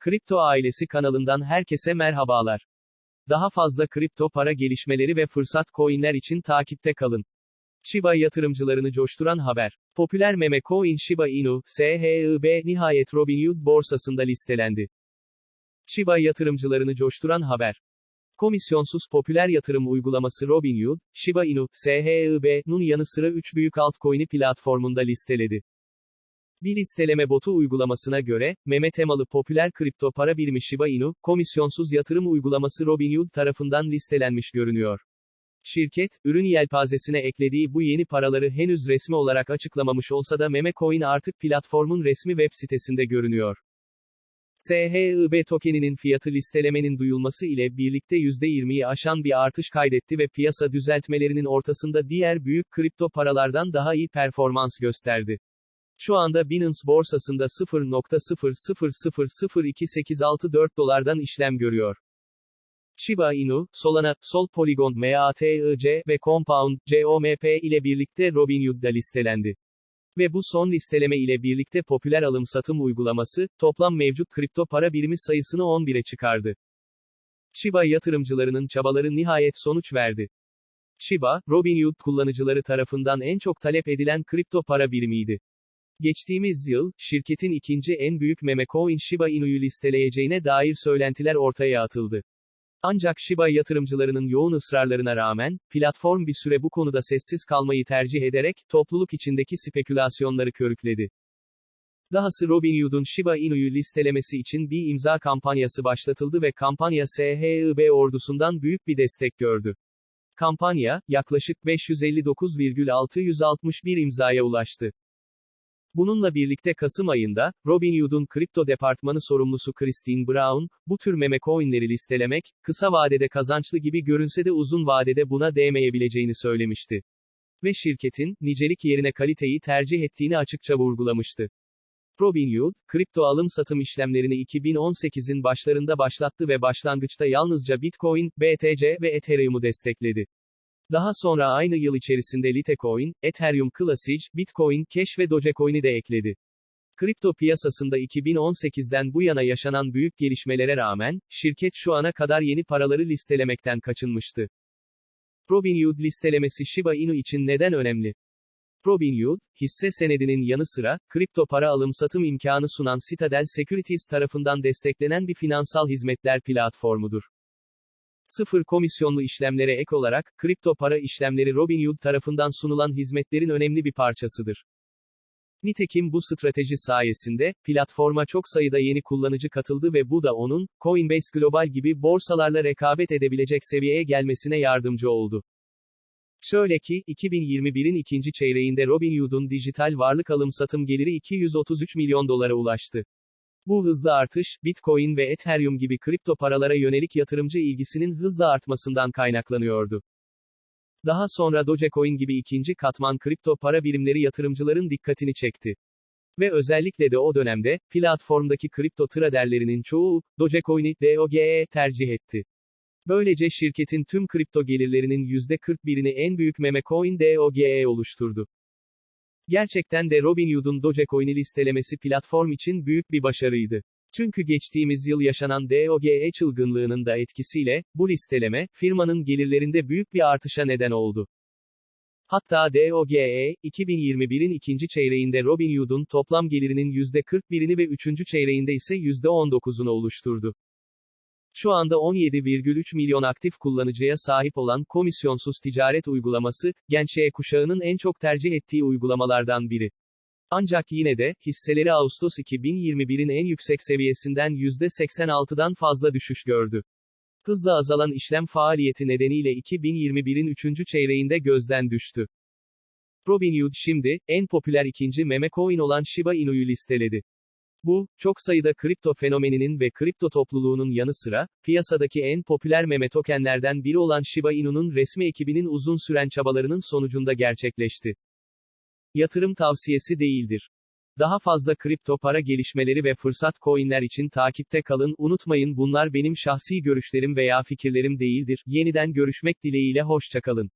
Kripto Ailesi kanalından herkese merhabalar. Daha fazla kripto para gelişmeleri ve fırsat coinler için takipte kalın. Shiba yatırımcılarını coşturan haber. Popüler meme coin Shiba Inu, SHIB nihayet Robinhood borsasında listelendi. Shiba yatırımcılarını coşturan haber. Komisyonsuz popüler yatırım uygulaması Robinhood, Shiba Inu, SHIB'nin yanı sıra 3 büyük altcoin'i platformunda listeledi. Bir listeleme botu uygulamasına göre, meme temalı popüler kripto para birimi Shiba Inu, komisyonsuz yatırım uygulaması Robinhood tarafından listelenmiş görünüyor. Şirket, ürün yelpazesine eklediği bu yeni paraları henüz resmi olarak açıklamamış olsa da meme coin artık platformun resmi web sitesinde görünüyor. SHIB tokeninin fiyatı listelemenin duyulması ile birlikte %20'yi aşan bir artış kaydetti ve piyasa düzeltmelerinin ortasında diğer büyük kripto paralardan daha iyi performans gösterdi. Şu anda Binance borsasında 0.00002864 dolardan işlem görüyor. Shiba Inu, Solana, Sol Polygon MATIC ve Compound, COMP ile birlikte Robinhood'da listelendi. Ve bu son listeleme ile birlikte popüler alım-satım uygulaması, toplam mevcut kripto para birimi sayısını 11'e çıkardı. Shiba yatırımcılarının çabaları nihayet sonuç verdi. Shiba, Robinhood kullanıcıları tarafından en çok talep edilen kripto para birimiydi. Geçtiğimiz yıl, şirketin ikinci en büyük meme coin Shiba Inu'yu listeleyeceğine dair söylentiler ortaya atıldı. Ancak Shiba yatırımcılarının yoğun ısrarlarına rağmen, platform bir süre bu konuda sessiz kalmayı tercih ederek, topluluk içindeki spekülasyonları körükledi. Dahası Robinhood'un Shiba Inu'yu listelemesi için bir imza kampanyası başlatıldı ve kampanya SHIB ordusundan büyük bir destek gördü. Kampanya, yaklaşık 559,661 imzaya ulaştı. Bununla birlikte Kasım ayında, Robinhood'un kripto departmanı sorumlusu Christine Brown, bu tür meme coinleri listelemek, kısa vadede kazançlı gibi görünse de uzun vadede buna değmeyebileceğini söylemişti. Ve şirketin, nicelik yerine kaliteyi tercih ettiğini açıkça vurgulamıştı. Robinhood, kripto alım-satım işlemlerini 2018'in başlarında başlattı ve başlangıçta yalnızca Bitcoin, BTC ve Ethereum'u destekledi. Daha sonra aynı yıl içerisinde Litecoin, Ethereum Classic, Bitcoin Cash ve Dogecoin'i de ekledi. Kripto piyasasında 2018'den bu yana yaşanan büyük gelişmelere rağmen, şirket şu ana kadar yeni paraları listelemekten kaçınmıştı. Robinhood listelemesi Shiba Inu için neden önemli? Robinhood, hisse senedinin yanı sıra, kripto para alım-satım imkanı sunan Citadel Securities tarafından desteklenen bir finansal hizmetler platformudur. Sıfır komisyonlu işlemlere ek olarak, kripto para işlemleri Robinhood tarafından sunulan hizmetlerin önemli bir parçasıdır. Nitekim bu strateji sayesinde, platforma çok sayıda yeni kullanıcı katıldı ve bu da onun, Coinbase Global gibi borsalarla rekabet edebilecek seviyeye gelmesine yardımcı oldu. Şöyle ki, 2021'in ikinci çeyreğinde Robinhood'un dijital varlık alım-satım geliri 233 milyon dolara ulaştı. Bu hızlı artış, Bitcoin ve Ethereum gibi kripto paralara yönelik yatırımcı ilgisinin hızla artmasından kaynaklanıyordu. Daha sonra Dogecoin gibi ikinci katman kripto para birimleri yatırımcıların dikkatini çekti. Ve özellikle de o dönemde, platformdaki kripto traderlerinin çoğu, Dogecoin'i, DOGE tercih etti. Böylece şirketin tüm kripto gelirlerinin %41'ini en büyük meme coin DOGE oluşturdu. Gerçekten de Robinhood'un Dogecoin'i listelemesi platform için büyük bir başarıydı. Çünkü geçtiğimiz yıl yaşanan DOGE çılgınlığının da etkisiyle, bu listeleme, firmanın gelirlerinde büyük bir artışa neden oldu. Hatta DOGE, 2021'in ikinci çeyreğinde Robinhood'un toplam gelirinin %41'ini ve üçüncü çeyreğinde ise %19'unu oluşturdu. Şu anda 17,3 milyon aktif kullanıcıya sahip olan komisyonsuz ticaret uygulaması, genç Y kuşağının en çok tercih ettiği uygulamalardan biri. Ancak yine de, hisseleri Ağustos 2021'in en yüksek seviyesinden %86'dan fazla düşüş gördü. Hızla azalan işlem faaliyeti nedeniyle 2021'in üçüncü çeyreğinde gözden düştü. Robinhood şimdi, en popüler ikinci meme coin olan Shiba Inu'yu listeledi. Bu, çok sayıda kripto fenomeninin ve kripto topluluğunun yanı sıra, piyasadaki en popüler meme tokenlerden biri olan Shiba Inu'nun resmi ekibinin uzun süren çabalarının sonucunda gerçekleşti. Yatırım tavsiyesi değildir. Daha fazla kripto para gelişmeleri ve fırsat coinler için takipte kalın, unutmayın bunlar benim şahsi görüşlerim veya fikirlerim değildir. Yeniden görüşmek dileğiyle hoşçakalın.